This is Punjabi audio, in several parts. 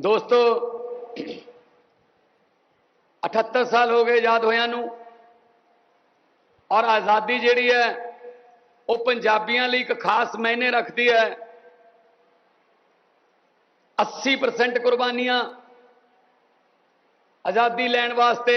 ਦੋਸਤੋ 78 ਸਾਲ ਹੋ ਗਏ ਆਜ਼ਾਦ ਹੋਇਆਂ ਨੂੰ ਔਰ ਆਜ਼ਾਦੀ ਜਿਹੜੀ ਹੈ, ਉਹ ਪੰਜਾਬੀਆਂ ਲਈ ਇੱਕ ਖਾਸ ਮਾਇਨੇ ਰੱਖਦੀ ਹੈ। 80% ਕੁਰਬਾਨੀਆਂ ਆਜ਼ਾਦੀ ਲੈਣ ਵਾਸਤੇ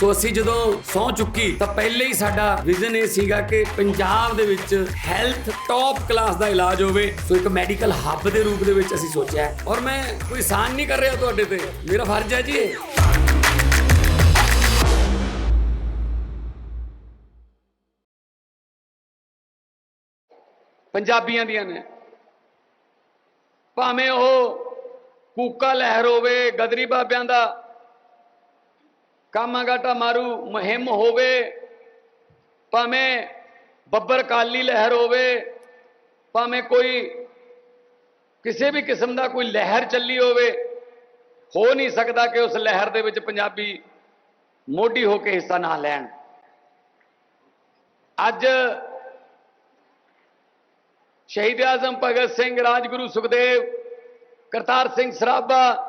ਸੋ ਅਸੀਂ ਜਦੋਂ ਸੌ ਚੁੱਕੀ ਤਾਂ ਪਹਿਲੇ ਹੀ ਸਾਡਾ ਵਿਜ਼ਨ ਇਹ ਸੀਗਾ ਕਿ ਪੰਜਾਬ ਦੇ ਵਿੱਚ ਹੈਲਥ ਟੌਪ ਕਲਾਸ ਦਾ ਇਲਾਜ ਹੋਵੇ। ਸੋ ਇੱਕ ਮੈਡੀਕਲ ਹੱਬ ਦੇ ਰੂਪ ਦੇ ਵਿੱਚ ਅਸੀਂ ਸੋਚਿਆ ਔਰ ਮੈਂ ਕੋਈ ਸਾਨ ਨਹੀਂ ਕਰ ਰਿਹਾ ਤੁਹਾਡੇ ਤੇ। ਮੇਰਾ ਫਰਜ਼ ਹੈ ਜੀ ਇਹ। ਪੰਜਾਬੀਆਂ ਦੀਆਂ ਨੇ। ਭਾਵੇਂ ਉਹ ਕੂਕਾ ਲਹਿਰ ਹੋਵੇ, ਗਦਰੀ ਬਾਬਿਆਂ ਦਾ ਕਾਮਾਗਾਟਾ ਮਾਰੂ ਮੁਹਿੰਮ ਹੋਵੇ, ਭਾਵੇਂ ਬੱਬਰ ਕਾਲੀ ਲਹਿਰ ਹੋਵੇ, ਭਾਵੇਂ ਕੋਈ ਕਿਸੇ ਵੀ ਕਿਸਮ ਦਾ ਕੋਈ ਲਹਿਰ ਚੱਲੀ ਹੋਵੇ, ਹੋ ਨਹੀਂ ਸਕਦਾ ਕਿ ਉਸ ਲਹਿਰ ਦੇ ਵਿੱਚ ਪੰਜਾਬੀ ਮੋਢੀ ਹੋ ਕੇ ਹਿੱਸਾ ਨਾ ਲੈਣ। ਅੱਜ ਸ਼ਹੀਦ ਆਜ਼ਮ ਭਗਤ ਸਿੰਘ, ਰਾਜਗੁਰੂ ਸੁਖਦੇਵ, ਕਰਤਾਰ ਸਿੰਘ ਸਰਾਭਾ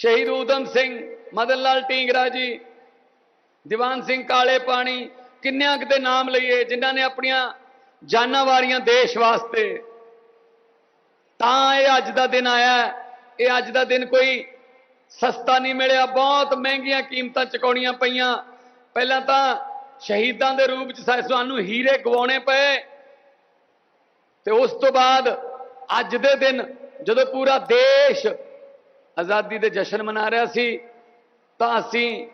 ਸ਼ਹੀਦ ਊਧਮ ਸਿੰਘ, ਮਦਨ ਲਾਲ ਢੀਂਗਰਾ ਜੀ, ਦੀਵਾਨ ਸਿੰਘ ਕਾਲੇ ਪਾਣੀ, ਕਿੰਨਿਆਂ ਕਿਤੇ ਨਾਮ ਲਈਏ ਜਿਨ੍ਹਾਂ ਨੇ ਆਪਣੀਆਂ ਜਾਨਾਂ ਵਾਰੀਆਂ ਦੇਸ਼ ਵਾਸਤੇ। ਤਾਂ ਇਹ ਅੱਜ ਦਾ ਦਿਨ ਆਇਆ ਇਹ ਅੱਜ ਦਾ ਦਿਨ ਕੋਈ ਸਸਤਾ ਨਹੀਂ ਮਿਲਿਆ। ਬਹੁਤ ਮਹਿੰਗੀਆਂ ਕੀਮਤਾਂ ਚੁਕਾਉਣੀਆਂ ਪਈਆਂ। ਪਹਿਲਾਂ ਤਾਂ ਸ਼ਹੀਦਾਂ ਦੇ ਰੂਪ ਚ ਸਾ- ਸਾਨੂੰ ਹੀਰੇ ਗਵਾਉਣੇ ਪਏ। ਤੇ ਉਸ ਤੋਂ ਬਾਅਦ ਅੱਜ ਦੇ ਦਿਨ ਜਦੋਂ ਪੂਰਾ ਦੇਸ਼ ਆਜ਼ਾਦੀ ਦੇ ਜਸ਼ਨ ਮਨਾ ਰਿਹਾ ਸੀ, ਤਾਂ ਅਸੀਂ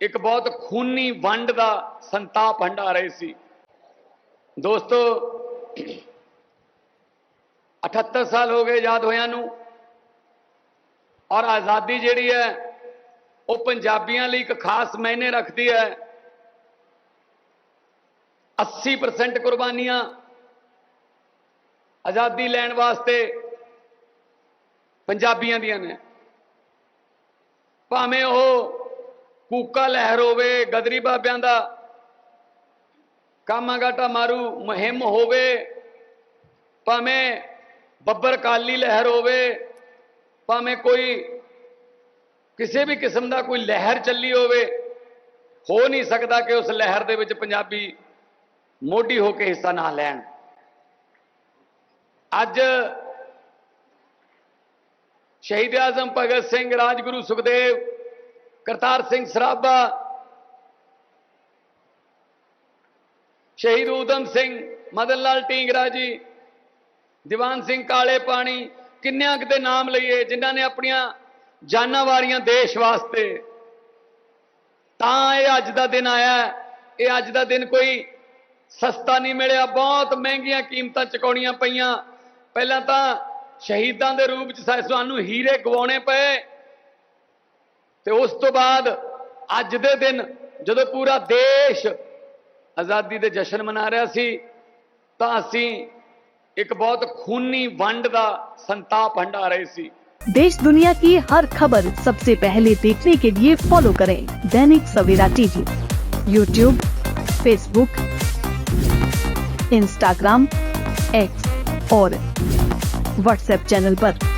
ਇੱਕ ਬਹੁਤ ਖੂਨੀ ਵੰਡ ਦਾ ਸੰਤਾਪ ਹੰਡਾ ਰਹੇ ਸੀ। ਦੋਸਤੋ 78 ਸਾਲ ਹੋ ਗਏ ਆਜ਼ਾਦ ਹੋਇਆਂ ਨੂੰ, ਔਰ ਆਜ਼ਾਦੀ ਜਿਹੜੀ ਹੈ, ਉਹ ਪੰਜਾਬੀਆਂ ਲਈ ਇੱਕ ਖਾਸ ਮਾਇਨੇ ਰੱਖਦੀ ਹੈ। 80% ਕੁਰਬਾਨੀਆਂ ਆਜ਼ਾਦੀ ਲੈਣ ਵਾਸਤੇ ਪੰਜਾਬੀਆਂ ਦੀਆਂ ਨੇ। ਭਾਵੇਂ ਉਹ ਕੂਕਾ ਲਹਿਰ ਹੋਵੇ, ਗਦਰੀ ਬਾਬਿਆਂ ਦਾ ਕਾਮਾਗਾਟਾ ਮਾਰੂ ਮੁਹਿੰਮ ਹੋਵੇ, ਭਾਵੇਂ ਬੱਬਰ ਕਾਲੀ ਲਹਿਰ ਹੋਵੇ, ਭਾਵੇਂ ਕੋਈ ਕਿਸੇ ਵੀ ਕਿਸਮ ਦਾ ਕੋਈ ਲਹਿਰ ਚੱਲੀ ਹੋਵੇ, ਹੋ ਨਹੀਂ ਸਕਦਾ ਕਿ ਉਸ ਲਹਿਰ ਦੇ ਵਿੱਚ ਪੰਜਾਬੀ ਮੋਢੀ ਹੋ ਕੇ ਹਿੱਸਾ ਨਾ ਲੈਣ। ਅੱਜ ਸ਼ਹੀਦ ਆਜ਼ਮ ਭਗਤ ਸਿੰਘ, ਰਾਜਗੁਰੂ ਸੁਖਦੇਵ, ਕਰਤਾਰ ਸਿੰਘ ਸਰਾਭਾ, ਸ਼ਹੀਦ ਊਧਮ ਸਿੰਘ, ਮਦਨ ਲਾਲ ਢੀਂਗਰਾ ਜੀ, ਦੀਵਾਨ ਸਿੰਘ ਕਾਲੇ ਪਾਣੀ, ਕਿੰਨਿਆਂ ਕਿਤੇ ਨਾਮ ਲਈਏ ਜਿਨ੍ਹਾਂ ਨੇ ਆਪਣੀਆਂ ਜਾਨਾਂ ਵਾਰੀਆਂ ਦੇਸ਼ ਵਾਸਤੇ। ਤਾਂ ਇਹ ਅੱਜ ਦਾ ਦਿਨ ਆਇਆ ਇਹ ਅੱਜ ਦਾ ਦਿਨ ਕੋਈ ਸਸਤਾ ਨਹੀਂ ਮਿਲਿਆ। ਬਹੁਤ ਮਹਿੰਗੀਆਂ ਕੀਮਤਾਂ ਚੁਕਾਉਣੀਆਂ ਪਈਆਂ। ਪਹਿਲਾਂ ਤਾਂ ਸ਼ਹੀਦਾਂ ਦੇ ਰੂਪ ਚ ਸਾ- ਸਾਨੂੰ ਹੀਰੇ ਗਵਾਉਣੇ ਪਏ ਤੇ ਉਸ ਤੋਂ ਬਾਅਦ ਅੱਜ ਦੇ ਦਿਨ ਜਦੋਂ ਪੂਰਾ ਦੇਸ਼ ਆਜ਼ਾਦੀ ਦੇ ਜਸ਼ਨ ਮਨਾ ਰਿਹਾ ਸੀ ਤਾਂ ਅਸੀਂ ਇੱਕ ਬਹੁਤ ਖੂਨੀ ਵੰਡ ਦਾ ਸੰਤਾਪ ਹੰਡਾ ਰਹੇ ਸੀ देश दुनिया की हर खबर सबसे पहले देखने के लिए फॉलो करें Dainik Savera TV YouTube Facebook Instagram X और व्हाट्सएप चैनल पर।